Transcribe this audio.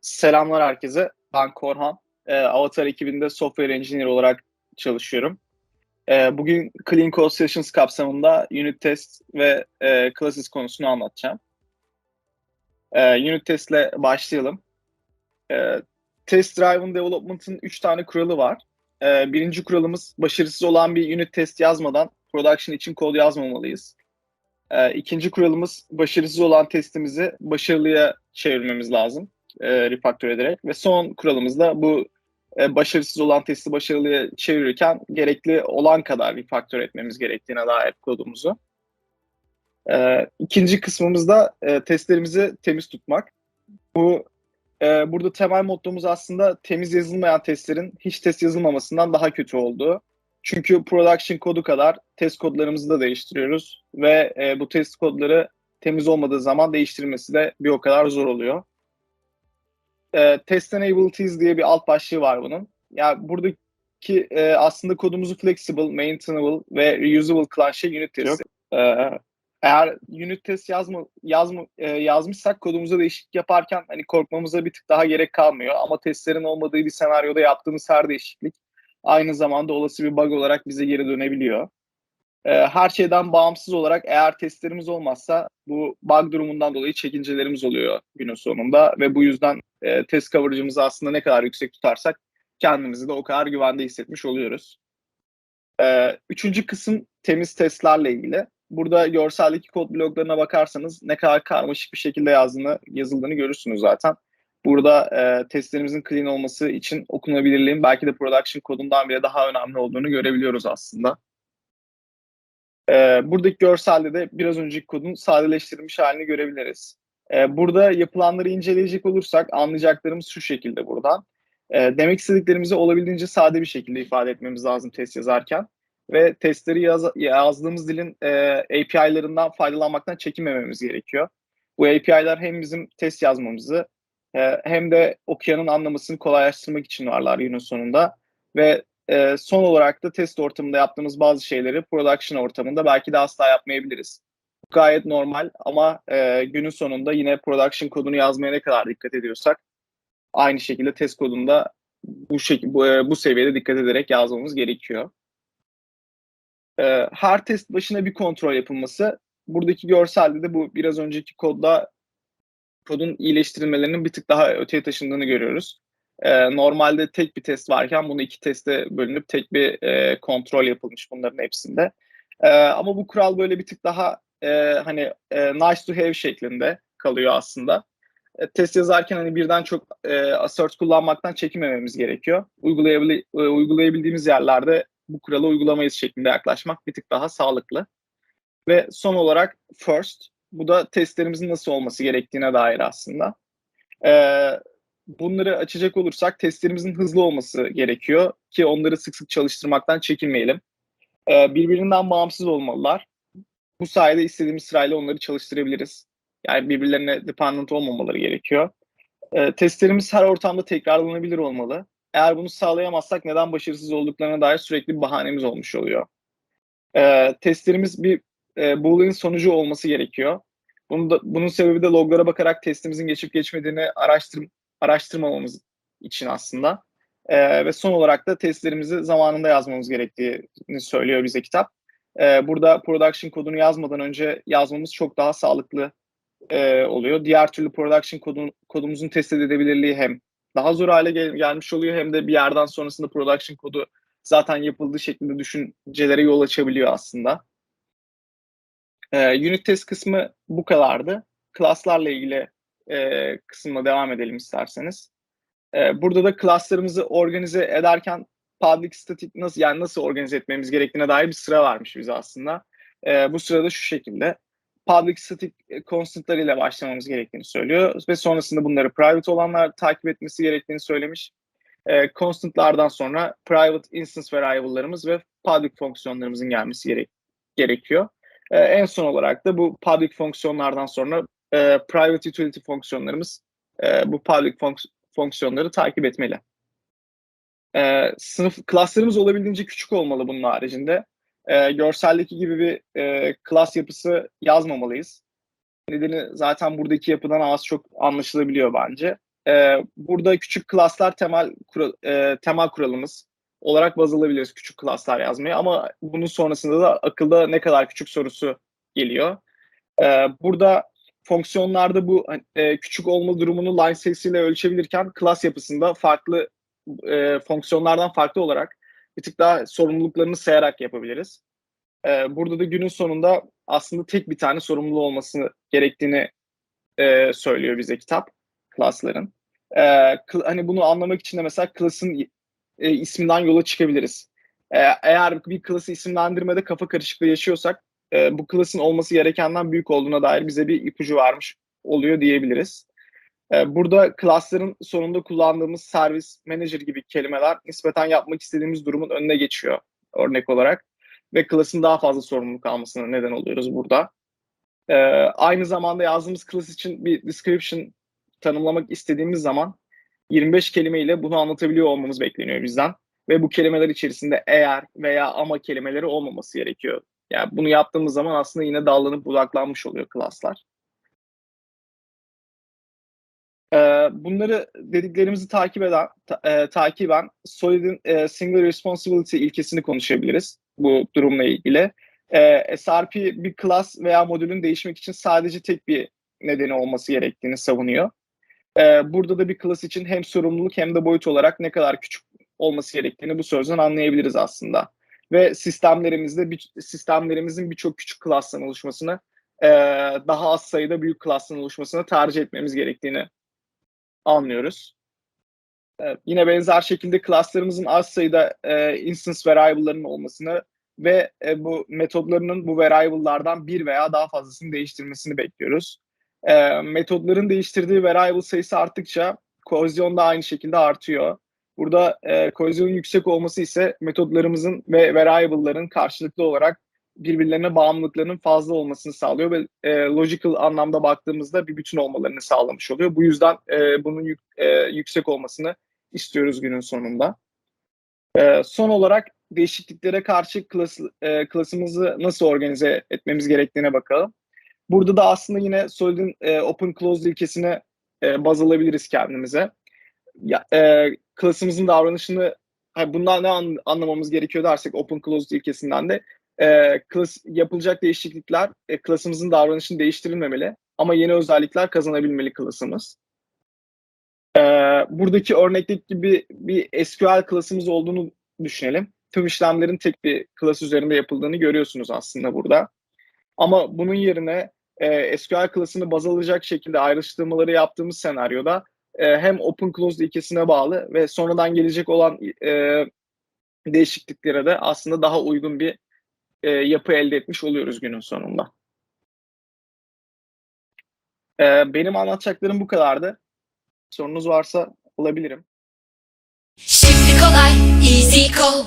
selamlar herkese. Ben Korhan. Ee, Avatar ekibinde software engineer olarak çalışıyorum. Ee, bugün Clean Code Sessions kapsamında unit test ve e, classes konusunu anlatacağım. Ee, unit test ile başlayalım. Ee, test driven development'ın 3 tane kuralı var. Ee, birinci kuralımız başarısız olan bir unit test yazmadan production için kod yazmamalıyız. Ee, ikinci kuralımız başarısız olan testimizi başarılıya çevirmemiz lazım e, refactor ederek. Ve son kuralımız da bu e, başarısız olan testi başarılıya çevirirken gerekli olan kadar refactor etmemiz gerektiğine dair kodumuzu. E, ikinci kısmımızda e, testlerimizi temiz tutmak. Bu e, burada temel mottomuz aslında temiz yazılmayan testlerin hiç test yazılmamasından daha kötü olduğu. Çünkü production kodu kadar test kodlarımızı da değiştiriyoruz ve e, bu test kodları temiz olmadığı zaman değiştirmesi de bir o kadar zor oluyor. E, test enabilities diye bir alt başlığı var bunun. Yani buradaki e, aslında kodumuzu flexible, maintainable ve reusable kılan şey unit test. E, eğer unit test yazma, yazma, e, yazmışsak kodumuza değişiklik yaparken hani korkmamıza bir tık daha gerek kalmıyor. Ama testlerin olmadığı bir senaryoda yaptığımız her değişiklik aynı zamanda olası bir bug olarak bize geri dönebiliyor. E, her şeyden bağımsız olarak eğer testlerimiz olmazsa bu bug durumundan dolayı çekincelerimiz oluyor günün sonunda ve bu yüzden e, test coverage'ımızı aslında ne kadar yüksek tutarsak kendimizi de o kadar güvende hissetmiş oluyoruz. E, üçüncü kısım temiz testlerle ilgili. Burada görseldeki kod bloklarına bakarsanız ne kadar karmaşık bir şekilde yazdığını, yazıldığını görürsünüz zaten. Burada e, testlerimizin clean olması için okunabilirliğin belki de production kodundan bile daha önemli olduğunu görebiliyoruz aslında. E, buradaki görselde de biraz önceki kodun sadeleştirilmiş halini görebiliriz. E, burada yapılanları inceleyecek olursak anlayacaklarımız şu şekilde buradan. E, demek istediklerimizi olabildiğince sade bir şekilde ifade etmemiz lazım test yazarken. Ve testleri yaz, yazdığımız dilin e, API'larından faydalanmaktan çekinmememiz gerekiyor. Bu API'lar hem bizim test yazmamızı e, hem de okuyanın anlamasını kolaylaştırmak için varlar günün sonunda. Ve e, son olarak da test ortamında yaptığımız bazı şeyleri production ortamında belki de asla yapmayabiliriz. Gayet normal ama e, günün sonunda yine production kodunu yazmaya ne kadar dikkat ediyorsak aynı şekilde test kodunda bu şekilde bu, e, bu seviyede dikkat ederek yazmamız gerekiyor. E, her test başına bir kontrol yapılması. Buradaki görselde de bu biraz önceki kodda kodun iyileştirilmelerinin bir tık daha öteye taşındığını görüyoruz. E, normalde tek bir test varken bunu iki teste bölünüp tek bir e, kontrol yapılmış bunların hepsinde. E, ama bu kural böyle bir tık daha e, hani e, nice to have şeklinde kalıyor aslında. E, test yazarken hani birden çok e, assert kullanmaktan çekinmememiz gerekiyor. Uygulayabil e, uygulayabildiğimiz yerlerde bu kuralı uygulamayız şeklinde yaklaşmak bir tık daha sağlıklı. Ve son olarak first, bu da testlerimizin nasıl olması gerektiğine dair aslında. Ee, bunları açacak olursak testlerimizin hızlı olması gerekiyor ki onları sık sık çalıştırmaktan çekinmeyelim. Ee, birbirinden bağımsız olmalılar. Bu sayede istediğimiz sırayla onları çalıştırabiliriz. Yani birbirlerine dependent olmamaları gerekiyor. Ee, testlerimiz her ortamda tekrarlanabilir olmalı. Eğer bunu sağlayamazsak neden başarısız olduklarına dair sürekli bir bahanemiz olmuş oluyor. Ee, testlerimiz bir e, Boolean sonucu olması gerekiyor. Bunun, da, bunun sebebi de loglara bakarak testimizin geçip geçmediğini araştır, araştırmamamız için aslında. Ee, ve son olarak da testlerimizi zamanında yazmamız gerektiğini söylüyor bize kitap. Ee, burada production kodunu yazmadan önce yazmamız çok daha sağlıklı e, oluyor. Diğer türlü production kodun, kodumuzun test edilebilirliği hem daha zor hale gel- gelmiş oluyor hem de bir yerden sonrasında production kodu zaten yapıldığı şeklinde düşüncelere yol açabiliyor aslında. Ee, unit test kısmı bu kadardı. Klaslarla ilgili e, kısımla devam edelim isterseniz. E, burada da klaslarımızı organize ederken public static nasıl yani nasıl organize etmemiz gerektiğine dair bir sıra varmış bize aslında. E, bu sırada şu şekilde public static constantlar ile başlamamız gerektiğini söylüyor ve sonrasında bunları private olanlar takip etmesi gerektiğini söylemiş. E, constantlardan sonra private instance variable'larımız ve public fonksiyonlarımızın gelmesi gerek gerekiyor. E, en son olarak da bu public fonksiyonlardan sonra e, private utility fonksiyonlarımız e, bu public fonks fonksiyonları takip etmeli. E, sınıf klaslarımız olabildiğince küçük olmalı bunun haricinde. E, görseldeki gibi bir e, klas yapısı yazmamalıyız. Nedeni zaten buradaki yapıdan az çok anlaşılabiliyor bence. Eee, burada küçük class'lar temel kura eee, temel kuralımız olarak baz alabiliriz küçük class'lar yazmayı ama bunun sonrasında da akılda ne kadar küçük sorusu geliyor. Eee, burada fonksiyonlarda bu, hani, eee, küçük olma durumunu line sayısıyla ölçebilirken class yapısında farklı, eee, fonksiyonlardan farklı olarak bir tık daha sorumluluklarını sayarak yapabiliriz. Eee, burada da günün sonunda aslında tek bir tane sorumluluğu olması gerektiğini, eee, söylüyor bize kitap class'ların. Kı hani, bunu anlamak için de mesela class'ın eee, isminden yola çıkabiliriz. Eee, eğer bir class'ı isimlendirmede kafa karışıklığı yaşıyorsak, eee, bu class'ın olması gerekenden büyük olduğuna dair bize bir ipucu vermiş oluyor diyebiliriz. Eee, burada class'ların sonunda kullandığımız service, manager gibi kelimeler nispeten yapmak istediğimiz durumun önüne geçiyor örnek olarak ve class'ın daha fazla sorumluluk almasına neden oluyoruz burada. Eee, aynı zamanda yazdığımız class için bir description tanımlamak istediğimiz zaman 25 kelimeyle bunu anlatabiliyor olmamız bekleniyor bizden ve bu kelimeler içerisinde eğer veya ama kelimeleri olmaması gerekiyor. Yani bunu yaptığımız zaman aslında yine dallanıp budaklanmış oluyor class'lar. Eee, bunları dediklerimizi takip eden ta eee, takiben Solid'in, eee, single responsibility ilkesini konuşabiliriz bu durumla ilgili. Eee, SRP bir class veya modülün değişmek için sadece tek bir nedeni olması gerektiğini savunuyor. Eee, burada da bir class için hem sorumluluk hem de boyut olarak ne kadar küçük olması gerektiğini bu sözden anlayabiliriz aslında ve sistemlerimizde bir sistemlerimizin birçok küçük class'tan oluşmasını, eee, daha az sayıda büyük class'tan oluşmasını tercih etmemiz gerektiğini anlıyoruz. Eee, yine benzer şekilde class'larımızın az sayıda, eee, instance variable'larının olmasını ve, eee, bu metodlarının bu variable'lardan bir veya daha fazlasını değiştirmesini bekliyoruz. Eee, metodların değiştirdiği variable sayısı arttıkça kohezyon da aynı şekilde artıyor. Burada, eee, kohezyonun yüksek olması ise metodlarımızın ve variable'ların karşılıklı olarak birbirlerine bağımlılıklarının fazla olmasını sağlıyor ve, eee, logical anlamda baktığımızda bir bütün olmalarını sağlamış oluyor. Bu yüzden, eee, bunun yük eee, yüksek olmasını istiyoruz günün sonunda. Eee, son olarak değişikliklere karşı class eee, class'ımızı nasıl organize etmemiz gerektiğine bakalım. Burada da aslında yine Solid'in, eee, open closed ilkesine, eee, baz alabiliriz kendimize. Ya, eee, class'ımızın davranışını, ha, bundan ne an anlamamız gerekiyor dersek open closed ilkesinden de, eee, class yapılacak değişiklikler, eee, class'ımızın davranışını değiştirilmemeli ama yeni özellikler kazanabilmeli class'ımız. Eee, buradaki örnekteki gibi bir SQL class'ımız olduğunu düşünelim. Tüm işlemlerin tek bir class üzerinde yapıldığını görüyorsunuz aslında burada. Ama bunun yerine, eee, SQL class'ını baz alacak şekilde ayrıştırmaları yaptığımız senaryoda, eee, hem open closed ilkesine bağlı ve sonradan gelecek olan, eee, değişikliklere de aslında daha uygun bir, eee, yapı elde etmiş oluyoruz günün sonunda. Eee, benim anlatacaklarım bu kadardı. Sorunuz varsa alabilirim. Şimdi kolay, easy call.